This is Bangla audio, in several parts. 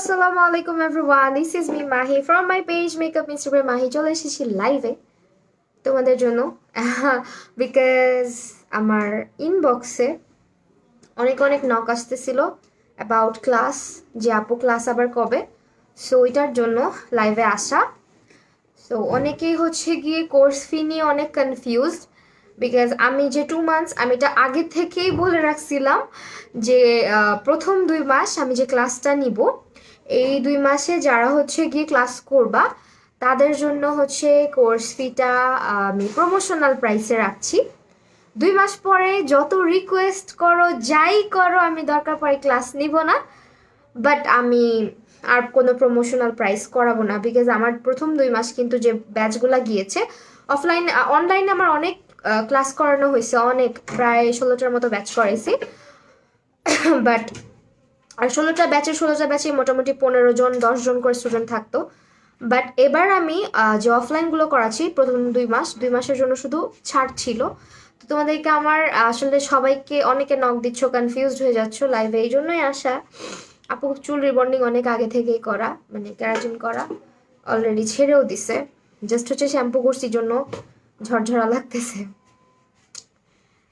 আসসালামু আলাইকুম everyone this is me Mahi from my page makeup Instagram Mahi চলে এসেছি লাইভে তোমাদের জন্য বিকজ আমার ইনবক্সে অনেক অনেক নক আসতেছিল অ্যাবাউট ক্লাস যে আপু ক্লাস আবার কবে? সো ওইটার জন্য লাইভে আসা। সো অনেকেই হচ্ছে গিয়ে কোর্স ফি নিয়ে অনেক কনফিউজড বিকজ আমি যে টু মান্থস আমি এটা আগে থেকেই বলে রাখছিলাম যে প্রথম দুই মাস আমি যে ক্লাসটা নিব এই দুই মাসে যারা হচ্ছে গিয়ে ক্লাস করবা, তাদের জন্য হচ্ছে কোর্স ফিটা আমি প্রমোশনাল প্রাইসে রাখছি। দুই মাস পরে যত রিকোয়েস্ট করো, যাই করো, আমি দরকার পড়ে ক্লাস নিব না। বাট আমি আর কোনো প্রমোশনাল প্রাইস করাবো না বিকজ আমার প্রথম দুই মাস কিন্তু যে ব্যাচগুলো গিয়েছে অফলাইন অনলাইনে আমার অনেক ক্লাস করানো হয়েছে, অনেক, প্রায় ষোলোটার মতো ব্যাচ করেছি। বাট আর ষোলোটা ব্যাচে ষোলোটা ব্যাচে মোটামুটি পনেরো জন, দশ জন করে স্টুডেন্ট থাকতো। বাট এবার আমি যে অফলাইনগুলো করাচ্ছি, প্রথম দুই মাস, দুই মাসের জন্য শুধু ছাড় ছিল। তো তোমাদেরকে আমার আসলে সবাইকে অনেকে নক দিচ্ছ কনফিউজড হয়ে যাচ্ছ লাইভে এই জন্যই আসা আপু, চুল রিবন্ডিং অনেক আগে থেকেই করা মানে ক্যারাটিন করা অলরেডি ছেড়েও দিছে। জাস্ট হচ্ছে শ্যাম্পু করছি জন্য ঝরঝরা লাগতেছে।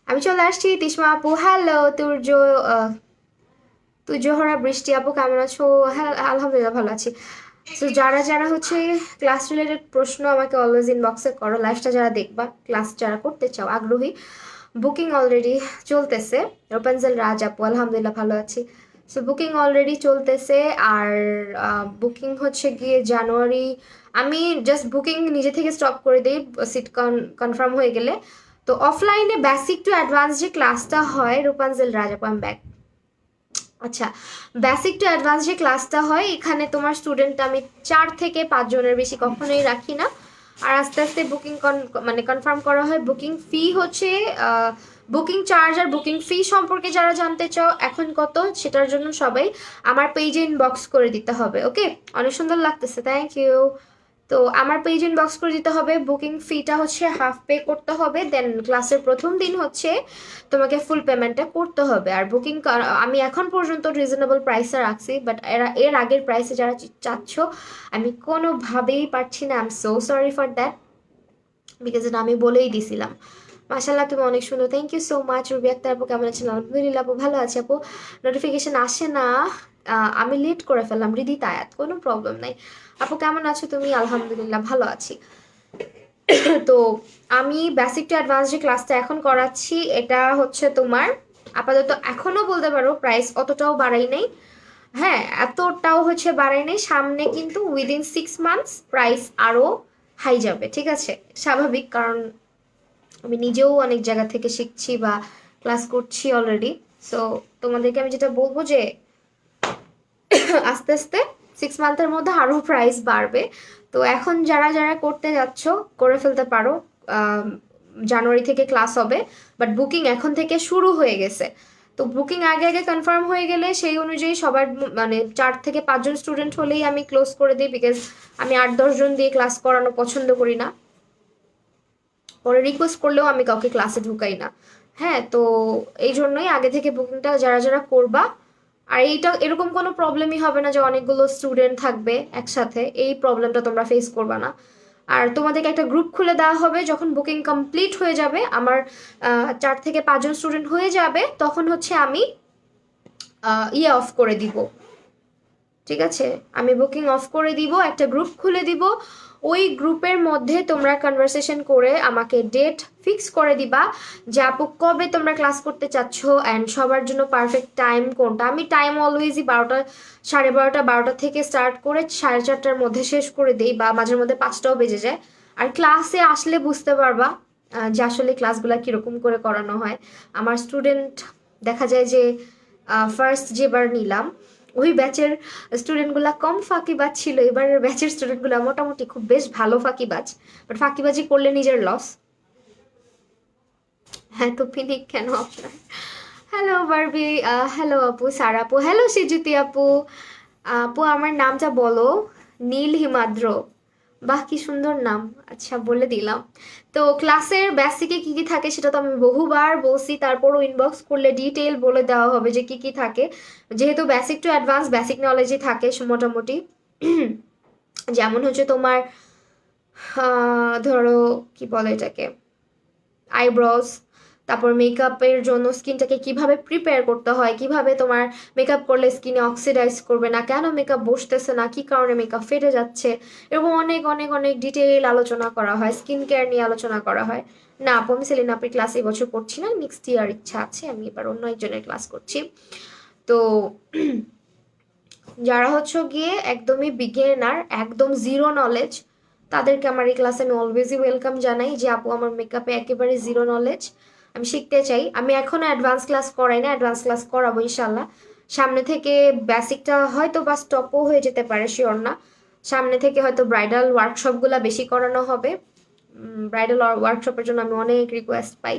আমি চলে আসছি তিসমা আপু। হ্যালো তুর্য তুই জোহরা, বৃষ্টি, আপু কেমন আছো? হ্যাঁ আলহামদুলিল্লাহ ভালো আছি। তো যারা যারা হচ্ছে ক্লাস রিলেটেড প্রশ্ন আমাকে অলওয়েজ ইনবক্সে করো লাইফটা যারা দেখবা ক্লাস যারা করতে চাও, আগ্রহী বুকিং অলরেডি চলতেছে। রোপানজেল রাজ আপু, আলহামদুলিল্লাহ ভালো আছি। সো বুকিং অলরেডি চলতেছে আর বুকিং হচ্ছে গিয়ে জানুয়ারি, আমি জাস্ট বুকিং নিজে থেকে স্টপ করে দিই সিট কনফার্ম হয়ে গেলে। তো অফলাইনে বেসিক টু অ্যাডভান্স যে ক্লাসটা হয় রূপাঞ্জল রাজ আপু আমি ব্যাক আচ্ছা বেসিক টু অ্যাডভান্স যে ক্লাসটা হয়, এখানে তোমার স্টুডেন্ট আমি চার থেকে পাঁচ জনের বেশি কখনোই রাখি না। আর আস্তে আস্তে বুকিং কন মানে কনফার্ম করা হয় বুকিং ফি হচ্ছে বুকিং চার্জ আর বুকিং ফি সম্পর্কে যারা জানতে চাও, এখন কত, সেটার জন্য সবাই আমার পেজে ইনবক্স করে দিতে হবে ওকে অনেক সুন্দর লাগতেছে থ্যাংক ইউ তো আমার পেজ ইনবক্স করে দিতে হবে। বুকিং ফিটা হচ্ছে হাফ পে করতে হবে। দেন ক্লাসের প্রথম দিন হচ্ছে তোমাকে ফুল পেমেন্টটা করতে হবে। আর বুকিং আমি এখন পর্যন্ত রিজনেবল প্রাইসে রাখছি বাট এরা এর আগের প্রাইসে যারা চাচ্ছ, আমি কোনোভাবেই পারছি না। I am so sorry for that because এটা আমি বলেই দিছিলাম। মাশাল্লাহ তুমি অনেক সুন্দর। Thank you so much Ruby Akter আপু, কেমন আছেন? আলহামদুলিল্লাহ আপু, ভালো আছে আপু। নোটিফিকেশন আসে না আমি লেট করে ফেললাম রিদিত আয়াত কোনো প্রবলেম নাই। আপু, কেমন আছো তুমি? আলহামদুলিল্লাহ, ভালো আছি। তো, আমি বেসিক টু অ্যাডভান্স যে ক্লাসটা এখন করাচ্ছি, এটা হচ্ছে তোমার, আপাতত এখনও বলতে পারো প্রাইস অতটাও বাড়াই নেই। হ্যাঁ এতটাও হচ্ছে বাড়াই নেই, সামনে কিন্তু উইদিন সিক্স মান্থস প্রাইস আরও হাই যাবে, ঠিক আছে? স্বাভাবিক, কারণ আমি নিজেও অনেক জায়গা থেকে শিখছি বা ক্লাস করছি অলরেডি সো তোমাদেরকে আমি যেটা বলব যে, আস্তে আস্তে সিক্স মান্থের মধ্যে আরও প্রাইস বাড়বে। তো এখন যারা যারা করতে যাচ্ছ, করে ফেলতে পারো জানুয়ারি থেকে ক্লাস হবে বাট বুকিং এখন থেকে শুরু হয়ে গেছে। তো বুকিং আগে আগে কনফার্ম হয়ে গেলে সেই অনুযায়ী সবার মানে চার থেকে পাঁচজন স্টুডেন্ট হলেই আমি ক্লোজ করে দিই বিকজ আমি আট দশজন দিয়ে ক্লাস করানো পছন্দ করি না। পরে রিকোয়েস্ট করলেও আমি কাউকে ক্লাসে ঢুকাই না। হ্যাঁ তো এই জন্যই আগে থেকে বুকিংটা যারা যারা করবা, আর এইটা এরকম কোনো প্রবলেমই হবে না যে অনেকগুলো স্টুডেন্ট থাকবে একসাথে, এই প্রবলেমটা তোমরা ফেস করবা না। আর তোমাদেরকে একটা গ্রুপ খুলে দেওয়া হবে, যখন বুকিং কমপ্লিট হয়ে যাবে, আমার চার থেকে পাঁচজন স্টুডেন্ট হয়ে যাবে, তখন হচ্ছে আমি ইয়ে অফ করে দিব। ঠিক আছে? আমি বুকিং অফ করে দিব, একটা গ্রুপ খুলে দিব ওই গ্রুপের মধ্যে তোমরা কনভারসেশন করে আমাকে ডেট ফিক্স করে দিবা যে আপু কবে তোমরা ক্লাস করতে চাচ্ছ অ্যান্ড সবার জন্য পারফেক্ট টাইম কোনটা? আমি টাইম অলওয়েজই বারোটা, সাড়ে বারোটা বারোটা থেকে স্টার্ট করে সাড়ে চারটার মধ্যে শেষ করে দিই বা মাঝের মধ্যে পাঁচটাও বেজে যায়। আর ক্লাসে আসলে বুঝতে পারবা যে আসলে ক্লাসগুলো কীরকম করে করানো হয়। আমার স্টুডেন্ট দেখা যায় যে ফার্স্ট যেবার নিলাম ওই ব্যাচের স্টুডেন্টগুলা কম ফাঁকিবাজ ছিল। এবারের ব্যাচের স্টুডেন্টগুলা মোটামুটি খুব বেশ ভালো ফাঁকিবাজ। বাট ফাঁকিবাজি করলে নিজের লস হ্যাঁ তো পিনিক কেন আপনার? হ্যালো বারবি হ্যালো আপু সারা আপু হ্যালো সিজুতি আপু। আপু, আমার নাম যা বলো। নীল হিমাদ্র। বাহ, কি সুন্দর নাম। আচ্ছা বলে দিলাম। তো ক্লাসের বেসিকে কি কি থাকে সেটা তো আমি বহুবার বলছি, তারপরও ইনবক্স করলে ডিটেল বলে দেওয়া হবে যে কি কি থাকে। যেহেতু বেসিক টু অ্যাডভান্স বেসিক নলেজই থাকে মোটামুটি। যেমন হচ্ছে তোমার ধরো, কি বলে এটাকে? আইব্রোজ তারপর মেকআপের জন্য স্কিনটাকে কীভাবে প্রিপেয়ার করতে হয়? কীভাবে তোমার মেকআপ করলে স্কিনে অক্সিডাইজ করবে না? কেন মেকআপ বসতেছে না? কি কারণে মেকআপ ফেটে যাচ্ছে? এরকম অনেক অনেক অনেক ডিটেইল আলোচনা করা হয় স্কিন কেয়ার নিয়ে আলোচনা করা হয়। না, আপু, আমি সেলিনা আপনি ক্লাস এই বছর পড়ছি না নেক্সট ইয়ার ইচ্ছা আছে, আমি এবার অন্য একজনের ক্লাস করছি। তো যারা হচ্ছে গিয়ে একদমই বিগিনার একদম জিরো নলেজ তাদেরকে আমার এই ক্লাসে আমি অলওয়েজই ওয়েলকাম জানাই যে, আপু, আমার মেকআপে একেবারে জিরো নলেজ আমি শিখতে চাই। আমি এখনও অ্যাডভান্স ক্লাস করাই না অ্যাডভান্স ক্লাস করাবো ইনশাল্লাহ সামনে থেকে বেসিকটা হয়তো বা স্টপও হয়ে যেতে পারে শিওর না। সামনে থেকে হয়তো ব্রাইডাল ওয়ার্কশপগুলো বেশি করানো হবে। ব্রাইডাল ওয়ার্কশপের জন্য আমি অনেক রিকোয়েস্ট পাই।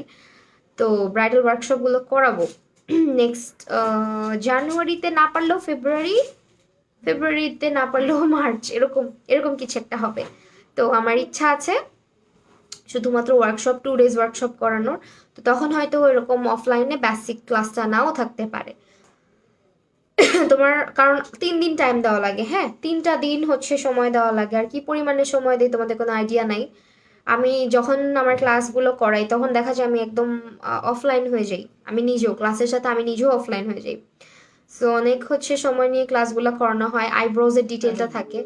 তো ব্রাইডাল ওয়ার্কশপগুলো করাবো। নেক্সট জানুয়ারিতে না পারলেও ফেব্রুয়ারি, ফেব্রুয়ারিতে না পারলেও মার্চ, এরকম এরকম কিছু একটা হবে। তো আমার ইচ্ছা আছে শুধুমাত্র ওয়ার্কশপ টু ডেজ ওয়ার্কশপ করানোর। তো তখন হয়তো এরকম অফলাইনে বেসিক ক্লাসটা নাও থাকতে পারে। তোমার কারণ তিন দিন টাইম দেওয়া লাগে হ্যাঁ? তিনটা দিন হচ্ছে সময় দেওয়া লাগে। আর কি পরিমাণে সময় দিই তোমাদের কোনো আইডিয়া নাই। আমি যখন আমার ক্লাসগুলো করাই তখন দেখা যায় আমি একদম অফলাইন হয়ে যাই। আমি নিজেও ক্লাসের সাথে আমি নিজেও অফলাইন হয়ে যাই। সো অনেক হচ্ছে সময় নিয়ে ক্লাসগুলো করানো হয়। আইব্রোজের ডিটেলটা থাকে।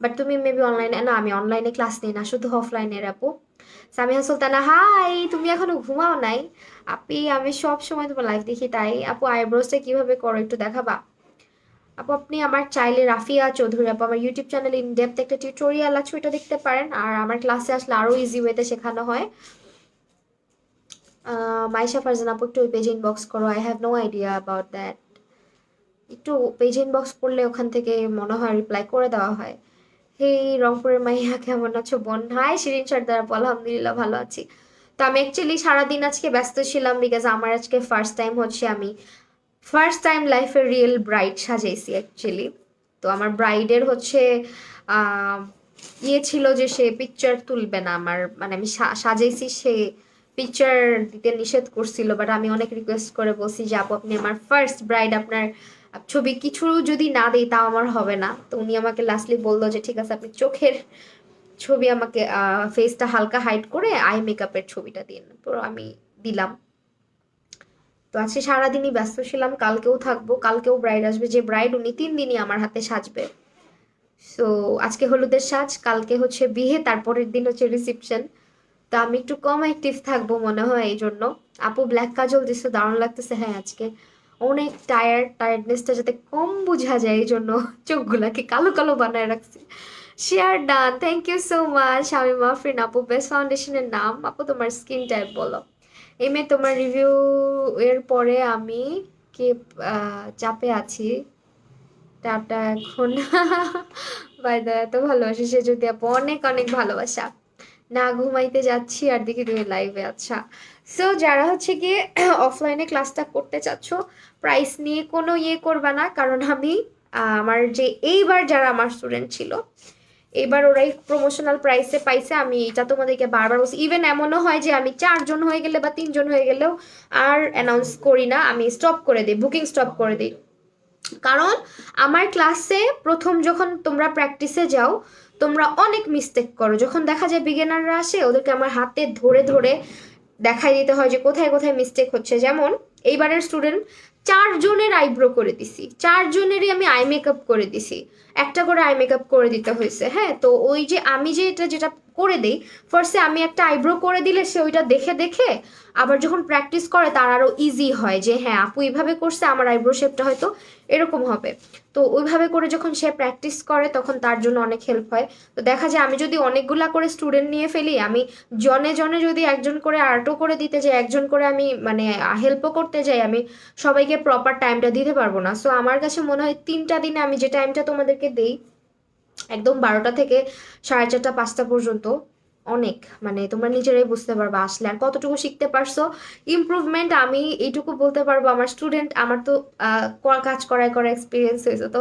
বাট তুমি মেবি অনলাইনে না, আমি অনলাইনে ক্লাস নিই না, শুধু অফলাইনের আপু। সামিয়া সুলতানা হাই তুমি এখনও ঘুমাও নাই? আপি, আমি সব সময় তোমার লাইভ দেখি তাই। আপু আইব্রোজটা কীভাবে করো একটু দেখাবা? আপু, আপনি আমার চাইলে রাফিয়া চৌধুরী, আপু, আমার ইউটিউব চ্যানেলে ইন ডেপথ একটা টিউটোরিয়াল আছে, ওইটা দেখতে পারেন। আর আমার ক্লাসে আসলে আরও ইজি ওয়েতে শেখানো হয়। মাইশা ফারজান আপু, একটু ওই পেজে ইনবক্স করো। I have no idea about that একটু পেজে ইনবক্স করলে ওখান থেকে মনে হয় রিপ্লাই করে দেওয়া হয়। হেই রংপুরের মাইয়া কেমন আছো বোন? হাই শিরিন সর্দার আপু আলহামদুলিল্লাহ ভালো আছি। তো আমি অ্যাকচুয়ালি সারাদিন আজকে ব্যস্ত ছিলাম বিকজ আমার আজকে ফার্স্ট টাইম হচ্ছে আমি ফার্স্ট টাইম লাইফের রিয়েল ব্রাইড সাজাইছি অ্যাকচুয়ালি তো আমার ব্রাইডের হচ্ছে ইয়ে ছিল যে সে পিকচার তুলবে না আমার মানে আমি সাজাইছি সে পিকচার দিতে নিষেধ করছিল বাট আমি অনেক রিকোয়েস্ট করে বলছি যে, আপু, আপনি আমার ফার্স্ট ব্রাইড আপনার ছবি কিছু যদি না দিই তাও আমার হবে না। তো উনি আমাকে লাস্টলি বলল যে, ঠিক আছে, আপনি চোখের ছবি আমাকে ফেসটা হালকা হাইড করে আই মেকআপের ছবিটা দিন। তো আমি দিলাম। তো আজকে সারাদিনই ব্যস্ত ছিলাম, কালকেও থাকব, কালকেও ব্রাইড আসবে। যে ব্রাইড উনি তিন দিনই আমার হাতে সাজবে। সো আজকে হলুদের সাজ, কালকে হচ্ছে বিয়ে, তারপরের দিন হচ্ছে রিসিপশন তো আমি একটু কম অ্যাক্টিভ থাকব মনে হয় এই জন্য আপু ব্ল্যাক কাজল দিচ্ছে দারুণ লাগতেছে। হ্যাঁ আজকে অনেক টায়ার্ড টায়ার্ডনেসটা যাতে কম বোঝা যায়, এই জন্য চোখগুলাকে কালো কালো বানায় রাখছি। Share done thank you so much আমি মাফরিন আপু বেস্ট ফাউন্ডেশনের নাম। আপু, তোমার স্কিন টাইপ বলো। এই মেয়ে, তোমার রিভিউ এর পরে আমি কে চাপে আছি? টাটা এখন। বাই দা এত ভালোবাসি সে যদি আপু অনেক অনেক ভালোবাসা। না ঘুমাইতে যাচ্ছি, আর দেখি তুমি লাইভে আচ্ছা সো যারা হচ্ছে গিয়ে অফলাইনে ক্লাসটা করতে চাচ্ছ প্রাইস নিয়ে কোনো ইয়ে করবে না, কারণ আমি আমার যে এইবার যারা আমার স্টুডেন্ট ছিল এবার ওরাই প্রমোশনাল প্রাইসে পাইছে, আমি এটা তোমাদেরকে বারবার বলছি। ইভেন এমনও হয় যে আমি চারজন হয়ে গেলে বা তিনজন হয়ে গেলেও আর অ্যানাউন্স করি না, আমি স্টপ করে দিই বুকিং স্টপ করে দিই। কারণ আমার ক্লাসে প্রথম যখন তোমরা প্র্যাকটিসে যাও, তোমরা অনেক মিস্টেক করো। যখন দেখা যায় বিগিনাররা আসে, ওদেরকে আমার হাতে ধরে ধরে দেখাই দিতে হয় যে কোথায় কোথায় মিস্টেক হচ্ছে। যেমন, এইবারের স্টুডেন্ট চারজনের আইব্রো করে দিছি। চারজনেরই আমি আই মেকআপ করে দিছি। একটা করে আই মেকআপ করে দিতে হয়েছে হ্যাঁ? তো ওই যে আমি যে এটা যেটা করে দিই। ফার্স্টে আমি একটা আইব্রো করে দিলে সে ওইটা দেখে দেখে আবার যখন প্র্যাকটিস করে তার আরও ইজি হয় যে হ্যাঁ আপু এইভাবে করছে, আমার আইব্রো শেপটা হয়তো এরকম হবে। তো ওইভাবে করে যখন সে প্র্যাকটিস করে তখন তার জন্য অনেক হেল্প হয়। তো দেখা যায় আমি যদি অনেকগুলা করে স্টুডেন্ট নিয়ে ফেলি, আমি জনে জনে যদি একজন করে আর্টও করে দিতে যাই, একজন করে আমি মানে হেল্পও করতে যাই, আমি সবাইকে প্রপার টাইমটা দিতে পারব না। সো আমার কাছে মনে হয় তিনটা দিনে আমি যে টাইমটা তোমাদেরকে দেই একদম বারোটা থেকে সাড়ে চারটা, পাঁচটা পর্যন্ত। অনেক মানে তোমরা নিজেরাই বুঝতে পারবে আসলে। আর কতটুকু শিখতে পারছ? ইমপ্রুভমেন্ট আমি এইটুকু বলতে পারব, আমার স্টুডেন্ট আমার তো কাজ করায় করা এক্সপিরিয়েন্স হয়েছে। তো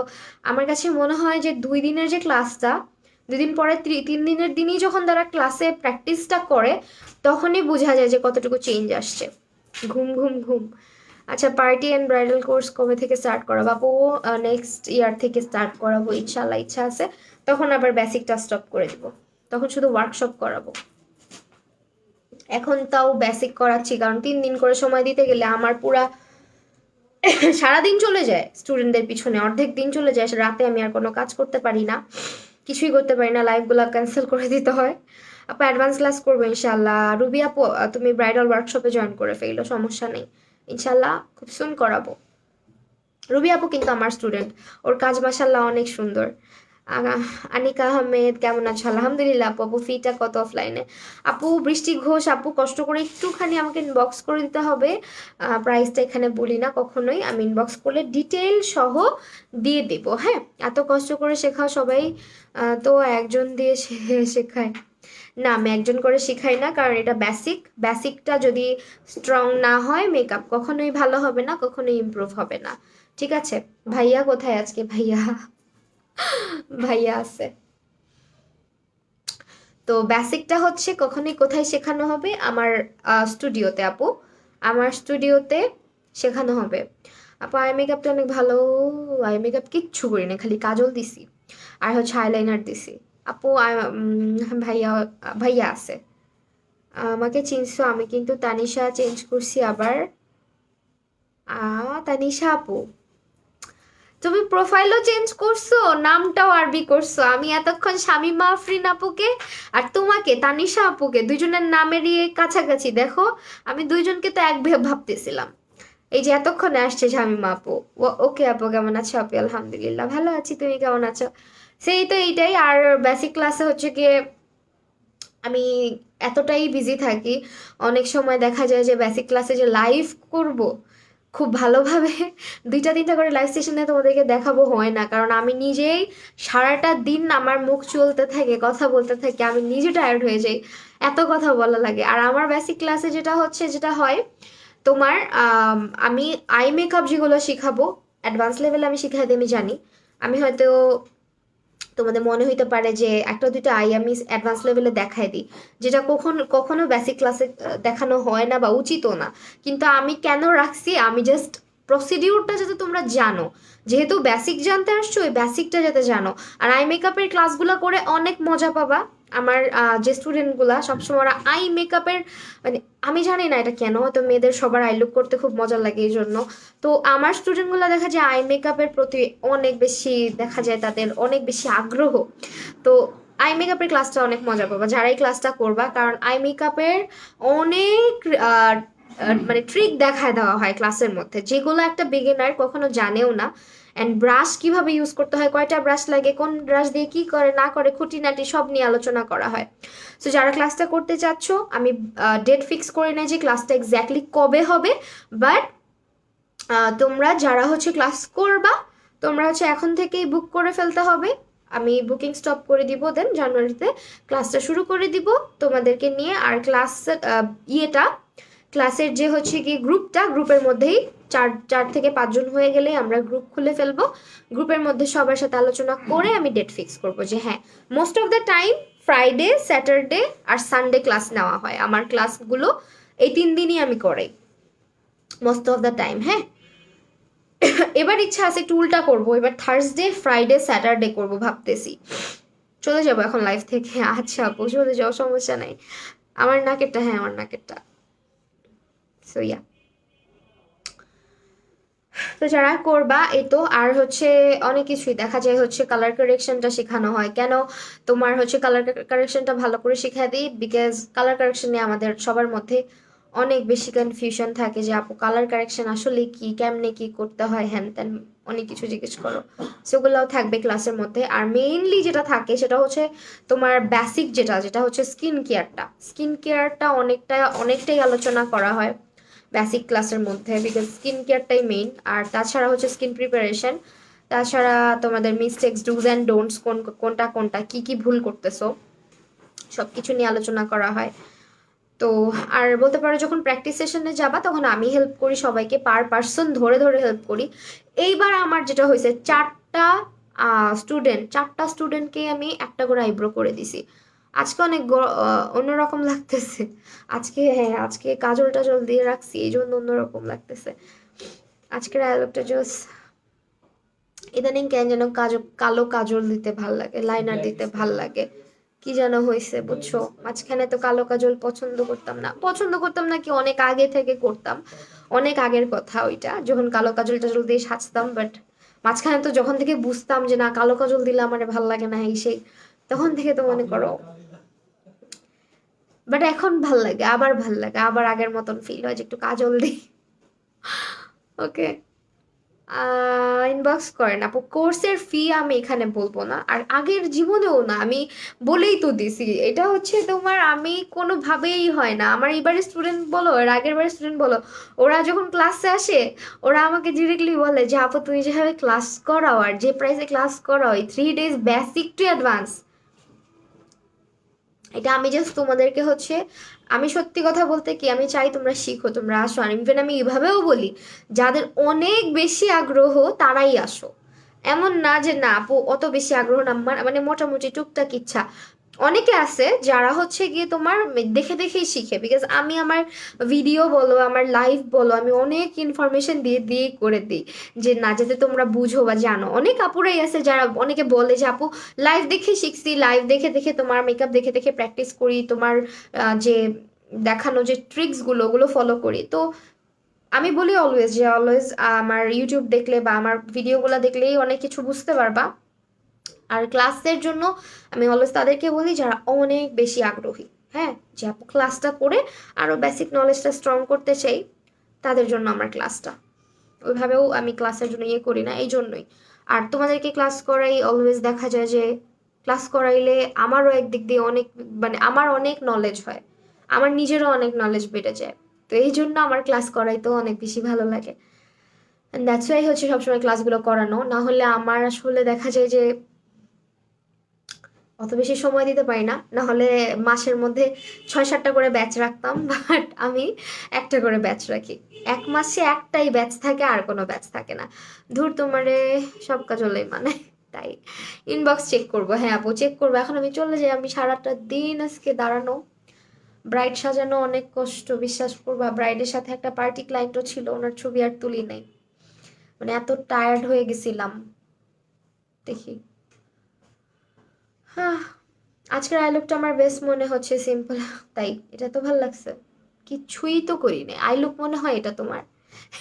আমার কাছে মনে হয় যে দুই দিনের যে ক্লাসটা দুদিন পরে তিন দিনের দিনই যখন তারা ক্লাসে প্র্যাকটিসটা করে, তখনই বোঝা যায় যে কতটুকু চেঞ্জ আসছে। ঘুম ঘুম ঘুম। আচ্ছা পার্টি অ্যান্ড ব্রাইডাল কোর্স কবে থেকে স্টার্ট করাবো? নেক্সট ইয়ার থেকে স্টার্ট করাবো ইনশাল্লাহ ইচ্ছা আছে। তখন আবার বেসিকটা স্টপ করে দিব। তখন শুধু ওয়ার্কশপ করাবো। এখন তাও বেসিক করাচ্ছি, কারণ তিন দিন করে সময় দিতে গেলে আমার পুরা সারাদিন চলে যায় স্টুডেন্টদের পিছনে, অর্ধেক দিন চলে যায়, রাতে আমি আর কোনো কাজ করতে পারি না। কিছুই করতে পারি না লাইভগুলো ক্যান্সেল করে দিতে হয়। আপু অ্যাডভান্স ক্লাস করব ইনশাল্লাহ রুবি আপু তুমি ব্রাইডাল ওয়ার্কশপে জয়েন করে ফেলো সমস্যা নেই। ইনশাল্লাহ খুব সুন করাবো। রুবি আপু কিন্তু আমার স্টুডেন্ট ওর কাজ মাসাল্লাহ অনেক সুন্দর। আনিকা আহমেদ, কেমন আছো? আলহামদুলিল্লাহ আপু আপু ফিটা কত অফলাইনে আপু, বৃষ্টি ঘোষ, আপু, কষ্ট করে একটুখানি আমাকে ইনবক্স করে দিতে হবে। প্রাইসটা এখানে বলি না কখনোই, আমি ইনবক্স করলে ডিটেল সহ দিয়ে দেব হ্যাঁ? এত কষ্ট করে শেখাও সবাই তো একজন দিয়ে শেখায়। না, আমি একজন করে শেখাই না, কারণ এটা বেসিক বেসিকটা যদি স্ট্রং না হয় মেকআপ কখনোই ভালো হবে না, কখনোই ইমপ্রুভ হবে না। ঠিক আছে? ভাইয়া কোথায় আজকে? ভাইয়া ভাইয়া আছে। তো বেসিকটা হচ্ছে কখনোই কোথায় শেখানো হবে? আমার স্টুডিওতে আপু। আমার স্টুডিওতে শেখানো হবে। আপু আই মেকআপটা অনেক ভালো। আই মেকআপ কিচ্ছু করি না খালি কাজল দিছি। আর হচ্ছে আইলাইনার দিছি। আপু ভাইয়া ভাইয়া আছে। আমাকে চিনছো, আমি কিন্তু তানিশা চেঞ্জ করছি আবার। তানিশা আপু। তুমি প্রোফাইলও চেঞ্জ করছ, নামটাও আরবি করছ। আমি এতক্ষণ শামিমা আফরিন আপুকে আর তোমাকে, তানিশা আপুকে দুজনের নামেরই কাছাকাছি, দেখো। আমি দুইজনকে তো এক ভাবতেছিলাম। এই যে এতক্ষণে আসছে শামিমা আপু। ওকে আপু, কেমন আছো আপু? আলহামদুলিল্লাহ, ভালো আছি। তুমি কেমন আছো? সেই তো এইটাই, আর বেসিক ক্লাসে হচ্ছে গিয়ে আমি এতটাই বিজি থাকি, অনেক সময় দেখা যায় যে বেসিক ক্লাসে যে লাইভ করব, খুব ভালোভাবে দুইটা তিনটা করে লাইভ সেশনে তোমাদেরকে দেখাবো হয় না। কারণ আমি নিজেই সারাটা দিন আমার মুখ চলতে থাকে, কথা বলতে থাকে, আমি নিজে টায়ার্ড হয়ে যাই, এত কথা বলা লাগে। আর আমার বেসিক ক্লাসে যেটা হচ্ছে, যেটা হয়, তোমার, আমি আই মেকআপ যেগুলো শিখাবো অ্যাডভান্স লেভেলে আমি শিখাই আমি জানি। আমি হয়তো তোমাদের মনে হইতে পারে যে একটা দুইটা আই আমি অ্যাডভান্স লেভেলে দেখাই দিই, যেটা কখন, কখনো বেসিক ক্লাসে দেখানো হয় না বা উচিতও না। কিন্তু আমি কেন রাখছি? আমি জাস্ট প্রসিডিউরটা যাতে তোমরা জানো। যেহেতু বেসিক জানতে আসছো ওই বেসিকটা যাতে জানো। আর আই মেকআপের ক্লাসগুলো করে অনেক মজা পাবা। আমার যে স্টুডেন্টগুলা সবসময় ওরা আই মেকআপের মানে আমি জানি না এটা কেন হয়তো মেয়েদের সবার আই লুক করতে খুব মজা লাগে এই জন্য। তো আমার স্টুডেন্টগুলো দেখা যায় আই মেকআপের প্রতি অনেক বেশি দেখা যায় তাদের অনেক বেশি আগ্রহ। তো আই মেকআপের ক্লাসটা অনেক মজা পাবা যারা এই ক্লাসটা করবা, কারণ আই মেকআপের অনেক মানে ট্রিক দেখায় দেওয়া হয় ক্লাসের মধ্যে। যেগুলো একটা বিগিনার কখনো জানেও না। অ্যান্ড ব্রাশ কীভাবে ইউজ করতে হয়, কয়টা ব্রাশ লাগে, কোন ব্রাশ দিয়ে কি করে, না করে, খুঁটিনাটি সব নিয়ে আলোচনা করা হয়। সো যারা ক্লাসটা করতে চাচ্ছ, আমি ডেট ফিক্স করে যে ক্লাসটা এক্স্যাক্টলি কবে হবে বাট তোমরা যারা হচ্ছে ক্লাস করবা, তোমরা হচ্ছে এখন থেকেই বুক করে ফেলতে হবে। আমি বুকিং স্টপ করে দিব দেন জানুয়ারিতে ক্লাসটা শুরু করে দিব। তোমাদেরকে নিয়ে আর ক্লাস ইয়েটা ক্লাসের যে হচ্ছে কি গ্রুপটা, গ্রুপের মধ্যেই চার চার থেকে পাঁচজন হয়ে গেলে আমরা গ্রুপ খুলে ফেলব। গ্রুপের মধ্যে সবার সাথে আলোচনা করে আমি ডেট ফিক্স করব যে হ্যাঁ most of the time Friday Saturday R Sunday class নেওয়া হয়। আমার ক্লাসগুলো এই তিন দিনই আমি করাই মোস্ট অফ দ্য টাইম হ্যাঁ? এবার ইচ্ছা আছে একটু উল্টা করব, এবার থার্সডে ফ্রাইডে স্যাটারডে করব ভাবতেছি। চলে যাব এখন লাইফ থেকে। আচ্ছা আপু, চলে যাও সমস্যা নাই। আমার নাকেরটা হ্যাঁ আমার নাকেরটা। সো ইয়া তো যারা করবা এই তো আর হচ্ছে অনেক কিছুই। দেখা যায় হচ্ছে কালার কারেকশনটা শেখানো হয়। কেন তোমার হচ্ছে কালার কারেকশনটা ভালো করে শেখায় দিই? বিকজ কালার কারেকশন নিয়ে আমাদের সবার মধ্যে অনেক বেশি কনফিউশন থাকে যে, আপু কালার কারেকশন আসলে কি? কেমনে কি করতে হয়? হ্যান ত্যান অনেক কিছু জিজ্ঞেস করো। সেগুলোও থাকবে ক্লাসের মধ্যে। আর মেইনলি যেটা থাকে, সেটা হচ্ছে তোমার বেসিক যেটা যেটা হচ্ছে স্কিন কেয়ারটা স্কিন কেয়ারটা অনেকটা, অনেকটাই আলোচনা করা হয়। বেসিক ক্লাসের মধ্যে বিকজ স্কিন কেয়ারটাই মেইন আর তাছাড়া হচ্ছে স্কিন প্রিপারেশন তাছাড়া তোমাদের মিস্টেক্স ডুজ অ্যান্ড ডোন্টস কোন, কোনটা কোনটা, কি কি ভুল করতেছো সব কিছু নিয়ে আলোচনা করা হয়। তো আর বলতে পারো, যখন প্র্যাকটিস সেশনে যাবা, তখন আমি হেল্প করি সবাইকে পার পার্সন ধরে ধরে হেল্প করি। এইবার আমার যেটা হয়েছে, চারটা স্টুডেন্ট চারটা স্টুডেন্টকে আমি একটা করে আইব্রো করে দিছি। আজকে অনেক অন্যরকম লাগতেছে। আজকে হ্যাঁ আজকে কাজল টাজল দিয়ে রাখছি এই জন্য অন্যরকম লাগতেছে। আজকের আলোকটা জাস্ট ইদানিং কেন যেন কাজল কালো কাজল দিতে ভালো লাগে লাইনার দিতে ভালো লাগে। কি যেন হয়েছে বুঝছ? মাঝখানে তো কালো কাজল পছন্দ করতাম না। পছন্দ করতাম না কি অনেক আগে থেকে করতাম। অনেক আগের কথা ওইটা যখন কালো কাজল টাজল দিয়ে সাজতাম বাট মাঝখানে তো যখন থেকে বুঝতাম যে না কালো কাজল দিলে আমার ভালো লাগে না এই সেই তখন থেকে তো মনে করো। বাট এখন ভালো লাগে, আবার ভালো লাগে, আবার আগের মতন ফিল হয় যে একটু কাজল দিই। ওকে ইনবক্স করেন আপু কোর্সের ফি আমি এখানে বলব না, আর আগের জীবনেও না, আমি বলেই তো দিছি। এটা হচ্ছে তোমার আমি কোনোভাবেই হয় না। আমার এবারে স্টুডেন্ট বলো, আর আগের বারের স্টুডেন্ট বলো, ওরা যখন ক্লাসে আসে, ওরা আমাকে ডিরেক্টলি বলে যে, আপু, তুমি যেভাবে ক্লাস করাও, আর যে প্রাইসে ক্লাস করাও, এই three days basic to advance এটা আমি জাস্ট তোমাদেরকে হচ্ছে, আমি সত্যি কথা বলতে কি, আমি চাই তোমরা শিখো, তোমরা আসো। আর ইভেন আমি এভাবেও বলি, যাদের অনেক বেশি আগ্রহ, তারাই আসো। এমন না যে না, আপু, অত বেশি আগ্রহ না মানে মোটামুটি টুকটাক ইচ্ছা। অনেকে আছে যারা হচ্ছে গিয়ে তোমার দেখে দেখেই শিখে। বিকজ আমি আমার ভিডিও বলো, আমার লাইভ বলো, আমি অনেক ইনফরমেশন দিয়ে দিয়ে করে দিই যে না, যাতে তোমরা বুঝো বা জানো। অনেক আপুরাই আছে যারা অনেকে বলে যে, আপু লাইভ দেখে শিখছি লাইভ দেখে দেখে তোমার মেকআপ দেখে দেখে প্র্যাকটিস করি, তোমার যে দেখানো যে ট্রিক্সগুলো ওগুলো ফলো করি। তো আমি বলি অলওয়েজ যে অলওয়েজ আমার ইউটিউব দেখলে বা আমার ভিডিওগুলো দেখলেই অনেক কিছু বুঝতে পারবা। আর ক্লাসের জন্য আমি অলওয়েজ তাদেরকে বলি যারা অনেক বেশি আগ্রহী হ্যাঁ? যে আপু ক্লাসটা করে আরও বেসিক নলেজটা স্ট্রং করতে চাই, তাদের জন্য আমার ক্লাসটা ওইভাবেও আমি ক্লাসের জন্য ইয়ে করি না এই জন্যই আর তোমাদেরকে ক্লাস করাই অলওয়েজ দেখা যায় যে ক্লাস করাইলে আমারও একদিক দিয়ে অনেক মানে আমার অনেক নলেজ হয়। আমার নিজেরও অনেক নলেজ বেড়ে যায়। তো এই জন্য আমার ক্লাস করাইতেও অনেক বেশি ভালো লাগে। দ্যাটস ওয়াই হচ্ছে সবসময় ক্লাসগুলো করানো। না হলে আমার আসলে দেখা যায় যে অত বেশি সময় দিতে পারি না। না হলে মাসের মধ্যে ছয় সাতটা করে ব্যাচ রাখতাম, বাট আমি একটা করে ব্যাচ রাখি। এক মাসে একটাই ব্যাচ থাকে, আর কোনো ব্যাচ থাকে না। ধুর তোমারে, সব কাজ হলেই মানে তাই। ইনবক্স চেক করব। হ্যাঁ আপু চেক করব। এখন আমি চলে যাই। আমি সারাটা দিন আজকে দাঁড়ানো। ব্রাইড সাজানো অনেক কষ্ট, বিশ্বাস করবা। ব্রাইডের সাথে একটা পার্টি ক্লায়েন্টও ছিল, ওনার ছবি আর তুলি নাই। মানে এত টায়ার্ড হয়ে গেছিলাম। দেখি। আজকের আইলুকটা আমার বেস্ট মনে হচ্ছে সিম্পল তাই, এটা তো ভালো লাগছে। কিছুই তো করি নাই আইলুক মনে হয় এটা তোমার।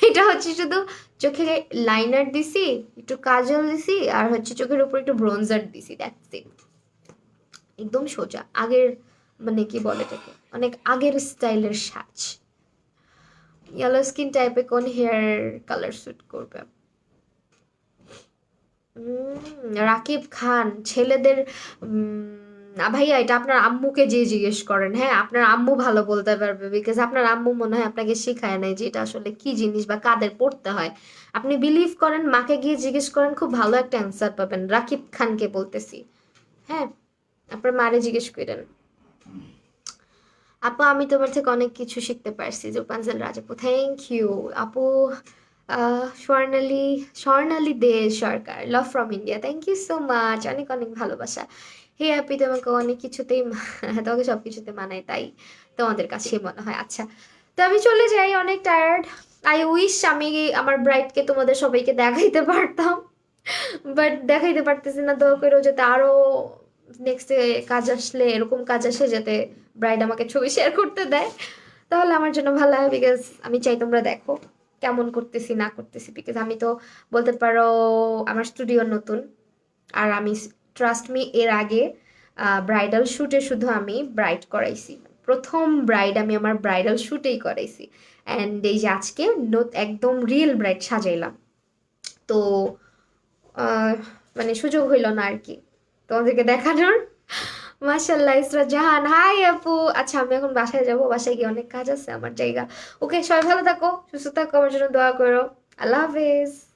এটা হচ্ছে শুধু চোখে লাইনার দিছি, একটু কাজল দিছি, আর হচ্ছে চোখের উপর একটু ব্রোঞ্জার দিছি দ্যাটস ইট একদম সোজা। আগের মানে কি বলে এটাকে? অনেক আগের স্টাইলের সাজ। ইয়েলো স্কিন টাইপে কোন হেয়ার কালার স্যুট করবে? রাকিব খান, ছেলেদের ভাইয়া, এটা আপনার আম্মুকে যে জিজ্ঞেস করেন হ্যাঁ আপনার আম্মু ভালো বলতে পারবে বিকজ আপনার আম্মু মনে হয় আপনাকে শেখায় নাই যে এটা আসলে কি জিনিস বা কাদের পড়তে হয়। আপনি বিলিভ করেন, মাকে গিয়ে জিজ্ঞেস করেন, খুব ভালো একটা অ্যান্সার পাবেন, রাকিব খানকে বলতেছি। হ্যাঁ আপনার মারে জিজ্ঞেস করেন। আপু, আমি তোমার থেকে অনেক কিছু শিখতে পারছি রূপাঞ্জল রাজাপু থ্যাংক ইউ আপু Swarnali Swarnali Dey Sarkar love from India thank you so much অনেক অনেক ভালোবাসা। হে আপি তোমাকে অনেক কিছুতেই তোমাকে সব কিছুতে মানায়, তাই তোমাদের কাছে মনে হয়। আচ্ছা তো আমি চলে যাই, অনেক টায়ার্ড আই উইশ আমি আমার ব্রাইডকে তোমাদের সবাইকে দেখাইতে পারতাম বাট দেখাইতে পারতেছি না, দয়া করেও যাতে আরও নেক্সট কাজ আসলে, এরকম কাজ আসে যাতে ব্রাইড আমাকে ছবি শেয়ার করতে দেয়। তাহলে আমার জন্য ভালো হয় বিকজ আমি চাই তোমরা দেখো। কেমন করতেছি, না করতেছি বিকজ আমি তো বলতে পারো আমার স্টুডিও নতুন, আর আমি ট্রাস্ট মি এর আগে ব্রাইডাল শ্যুটে শুধু আমি ব্রাইড করাইছি। প্রথম ব্রাইড আমি আমার ব্রাইডাল শ্যুটেই করাইছি অ্যান্ড এই যে আজকে একদম রিয়েল ব্রাইড সাজাইলাম। তো মানে সুযোগ হইল না আর কি। তোমাদেরকে দেখানোর মাশাল্লাহ ইসরা জাহান। হাই আপু। আচ্ছা আমি এখন বাসায় যাব। বাসায় গিয়ে অনেক কাজ আছে আমার জায়গা। ওকে, সবাই ভালো থাকো, সুস্থ থাকো, আমার জন্য দোয়া করো। আল্লাহ হাফেজ।